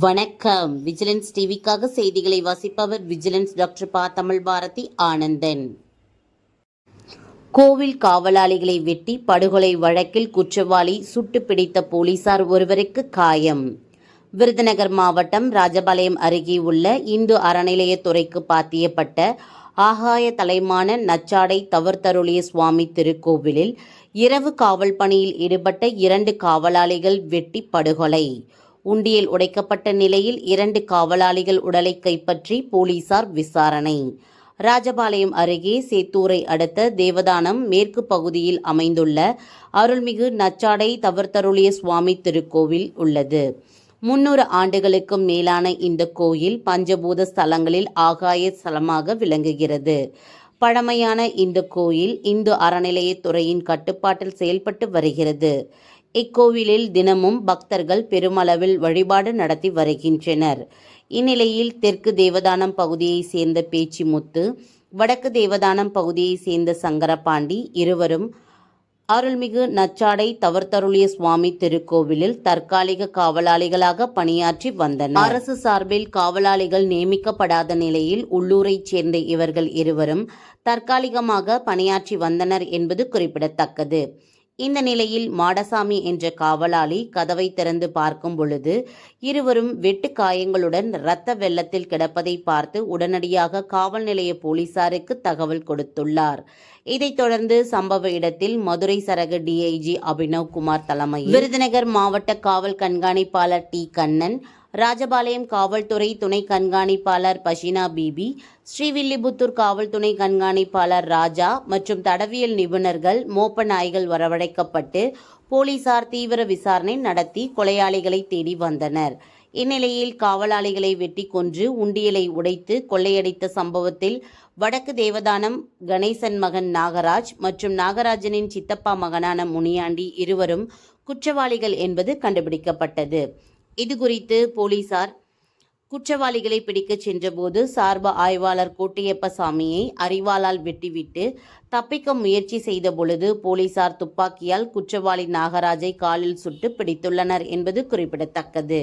வணக்கம். விஜிலன்ஸ் டிவிக்காக செய்திகளை வாசிப்பவர் விஜிலன்ஸ் டாக்டர் பா. தமிழ் பாரதி ஆனந்தன். கோவில் காவலாளிகளை வெட்டி படுகொலை வழக்கில் குற்றவாளி சுட்டு பிடித்த போலீசார் ஒருவருக்கு காயம். விருதுநகர் மாவட்டம் ராஜபாளையம் அருகே உள்ள இந்து அறநிலையத்துறைக்கு பாத்தியப்பட்ட ஆகாய தலைமான நச்சாடை தவர்த்தருளிய சுவாமி திருக்கோவிலில் இரவு காவல் பணியில் ஈடுபட்ட இரண்டு காவலாளிகள் வெட்டி படுகொலை. உண்டியல் உடைக்கப்பட்ட நிலையில் இரண்டு காவலாளிகள் உடலை கைப்பற்றி போலீசார் விசாரணை. ராஜபாளையம் அருகே சேத்தூரை அடுத்த தேவதானம் மேற்கு பகுதியில் அமைந்துள்ள அருள்மிகு நச்சாடை தவர்த்தருளிய சுவாமி திருக்கோவில் உள்ளது. முன்னூறு ஆண்டுகளுக்கும் மேலான இந்த கோயில் பஞ்சபூத ஸ்தலங்களில் ஆகாய ஸ்தலமாக விளங்குகிறது. பழமையான இந்த கோயில் இந்து அறநிலையத்துறையின் கட்டுப்பாட்டில் செயல்பட்டு வருகிறது. இக்கோவிலில் தினமும் பக்தர்கள் பெருமளவில் வழிபாடு நடத்தி வருகின்றனர். இந்நிலையில் தெற்கு தேவதானம் பகுதியைச் சேர்ந்த பேச்சிமுத்து வடக்கு தேவதானம் பகுதியைச் சேர்ந்த சங்கரபாண்டி இருவரும் அருள்மிகு நச்சாடை தவர்த்தருளிய சுவாமி திருக்கோவிலில் தற்காலிக காவலாளிகளாக பணியாற்றி வந்தனர். அரசு சார்பில் காவலாளிகள் நியமிக்கப்படாத நிலையில் உள்ளூரைச் சேர்ந்த இவர்கள் இருவரும் தற்காலிகமாக பணியாற்றி வந்தனர் என்பது குறிப்பிடத்தக்கது. இந்த நிலையில் மாடசாமி என்ற காவலாளி கதவை திறந்து பார்க்கும் பொழுது இருவரும் வெட்டு காயங்களுடன் இரத்த வெள்ளத்தில் கிடப்பதை பார்த்து உடனடியாக காவல் நிலைய போலீசாருக்கு தகவல் கொடுத்துள்ளார். இதைத் தொடர்ந்து சம்பவ இடத்தில் மதுரை சரக டிஐஜி அபினவ் குமார் தலைமையில் விருதுநகர் மாவட்ட காவல் கண்காணிப்பாளர் டி கண்ணன் ராஜபாளையம் காவல்துறை துணை கண்காணிப்பாளர் பஷினா பிபி ஸ்ரீவில்லிபுத்தூர் காவல் துணை கண்காணிப்பாளர் ராஜா மற்றும் தடவியல் நிபுணர்கள் மோப்ப நாய்கள் வரவழைக்கப்பட்டு போலீசார் தீவிர விசாரணை நடத்தி கொலையாளிகளை தேடி வந்தனர். இந்நிலையில் காவலாளிகளை வெட்டி கொன்று உண்டியலை உடைத்து கொள்ளையடித்த சம்பவத்தில் வடக்கு தேவதானம் கணேசன் மகன் நாகராஜ் மற்றும் நாகராஜனின் சித்தப்பா மகனான முனியாண்டி இருவரும் குற்றவாளிகள் என்பது கண்டுபிடிக்கப்பட்டது. இது குறித்து போலீசார் குற்றவாளிகளை பிடிக்கச் சென்றபோது சார்பு ஆய்வாளர் கோட்டையப்ப சாமியை அறிவாளால் வெட்டிவிட்டு தப்பிக்க முயற்சி செய்த பொழுது போலீசார் துப்பாக்கியால் குற்றவாளி நாகராஜை காலில் சுட்டு பிடித்துள்ளனர் என்பது குறிப்பிடத்தக்கது.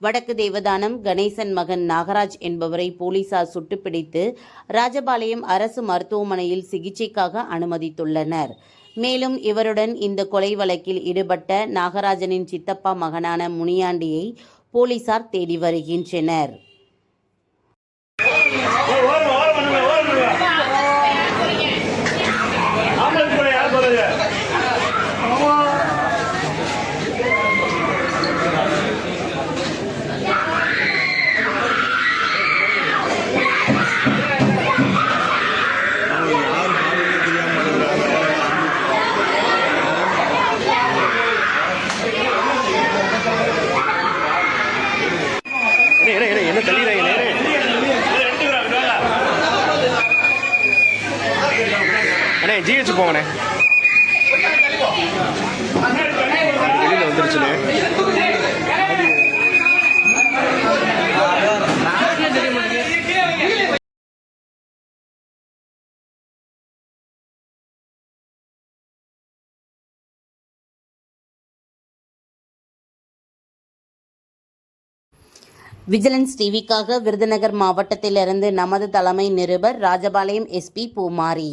வடக்கு தேவதானம் கணேசன் மகன் நாகராஜ் என்பவரை போலீசார் சுட்டு பிடித்து ராஜபாளையம் அரசு மருத்துவமனையில் சிகிச்சைக்காக அனுமதித்துள்ளனர். மேலும் இவருடன் இந்த கொலை வழக்கில் ஈடுபட்ட நாகராஜனின் சித்தப்பா மகனான முனியாண்டியை போலீசார் தேடி வருகின்றனர். ஜிஹெச் போங்கண்ணே வெளியில் வந்துருச்சுண்ணே விஜிலன்ஸ் டிவிக்காக விருதுநகர் மாவட்டத்திலிருந்து நமது தலைமை நிருபர் ராஜபாளையம் எஸ்பி பூமாரி.